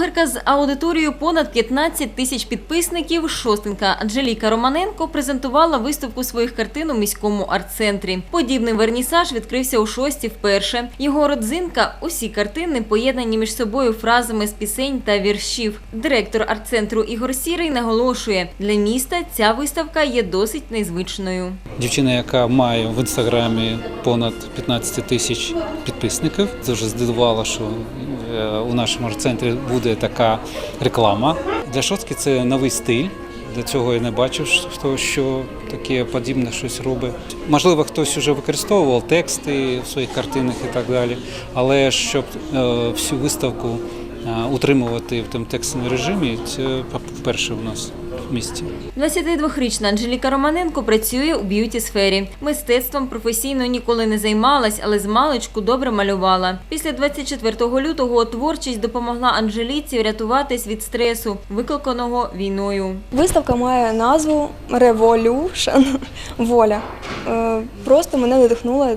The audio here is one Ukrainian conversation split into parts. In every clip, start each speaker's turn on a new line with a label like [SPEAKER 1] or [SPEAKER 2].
[SPEAKER 1] Блогерка з аудиторією понад 15 тисяч підписників Шостинка Анжеліка Романенко презентувала виставку своїх картин у міському арт-центрі. Подібний вернісаж відкрився у шості вперше. Його родзинка – усі картини поєднані між собою фразами з пісень та віршів. Директор арт-центру Ігор Сірий наголошує, для міста ця виставка є досить незвичною.
[SPEAKER 2] Дівчина, яка має в інстаграмі понад 15 тисяч підписників, дуже здивувала, що у нашому арт-центрі буде така реклама. Для Шоцки це новий стиль. До цього я не бачив, хто що таке подібне щось робить. Можливо, хтось вже використовував тексти в своїх картинах і так далі. Але щоб е, всю виставку е, утримувати в текстовому режимі, це перше в нас місті.
[SPEAKER 1] 22-річна Анжеліка Романенко працює у б'юті-сфері. Мистецтвом професійно ніколи не займалась, але з маличку добре малювала. Після 24 лютого творчість допомогла Анжеліці врятуватись від стресу, викликаного війною.
[SPEAKER 3] Виставка має назву Revolution воля. Е, Просто мене надихнула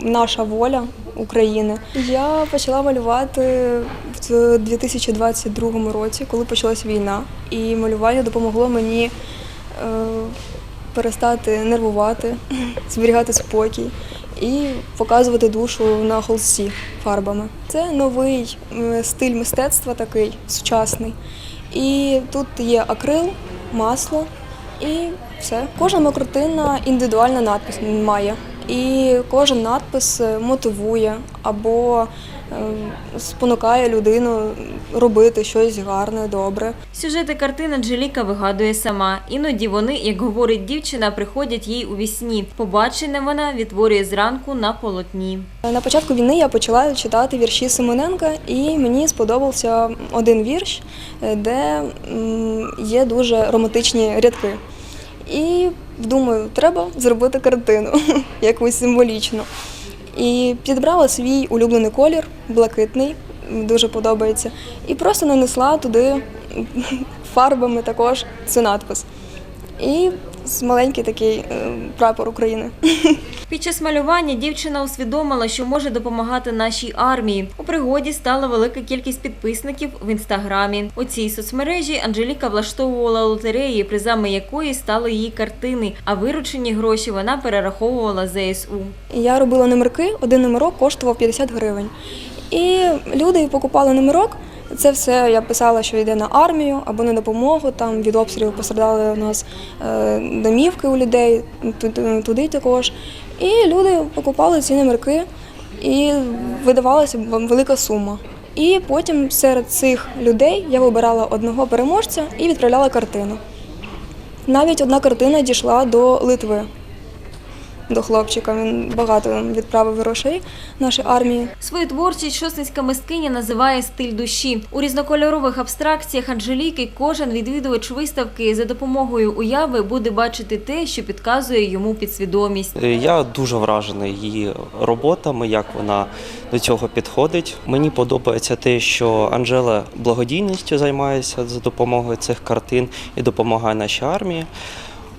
[SPEAKER 3] наша воля України. Я почала малювати в 2022 році, коли почалась війна, і малювання допомогло мені е, перестати нервувати, зберігати спокій і показувати душу на холсті фарбами. Це новий стиль мистецтва такий сучасний. І тут є акрил, масло і все. Кожна моя індивідуальна надпис має. І кожен надпис е, мотивує або е, спонукає людину робити щось гарне, добре.
[SPEAKER 1] Сюжети картин Анжеліка вигадує сама. Іноді вони, як говорить дівчина, приходять їй у вісні. Побачене вона відтворює зранку на полотні.
[SPEAKER 3] На початку війни я почала читати вірші Симоненка, і мені сподобався один вірш, е, де є дуже романтичні рядки. І думаю, треба зробити картину якусь символічну. І підбрала свій улюблений колір, блакитний, дуже подобається. І просто нанесла туди фарбами також цей надпис. І маленький такий е, прапор України.
[SPEAKER 1] Під час малювання дівчина усвідомила, що може допомагати нашій армії. У пригоді стала велика кількість підписників в інстаграмі. У цій соцмережі Анжеліка влаштовувала лотереї, призами якої стали її картини, а виручені гроші вона перераховувала ЗСУ.
[SPEAKER 3] Я робила номерки, один номерок коштував 50 гривень. І люди покупали номерок. Це все я писала, що йде на армію або на допомогу. Там від обстрілів постраждали у нас е, домівки у людей, туди також. І люди покупали ці номерки і видавалася велика сума. І потім серед цих людей я вибирала одного переможця і відправляла картину. Навіть одна картина дійшла до Литви до хлопчика. Він багато відправив грошей нашій армії.
[SPEAKER 1] Свою творчість шосницька мисткиня називає стиль душі. У різнокольорових абстракціях Анжеліки кожен відвідувач виставки за допомогою уяви буде бачити те, що підказує йому підсвідомість.
[SPEAKER 4] Е, Я дуже вражений її роботами, як вона до цього підходить. Мені подобається те, що Анжела благодійністю займається за допомогою цих картин і допомагає нашій армії.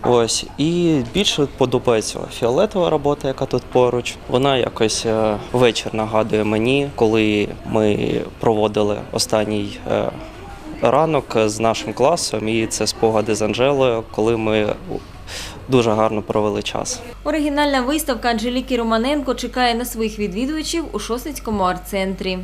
[SPEAKER 4] Ось і більше подобається фіолетова робота, яка тут поруч. Вона якось е, вечір нагадує мені, коли ми проводили останній е, ранок з нашим класом, і це спогади з Анжелою, коли ми дуже гарно провели час.
[SPEAKER 1] Оригінальна виставка Анжеліки Романенко чекає на своїх відвідувачів у Шосницькому арт-центрі.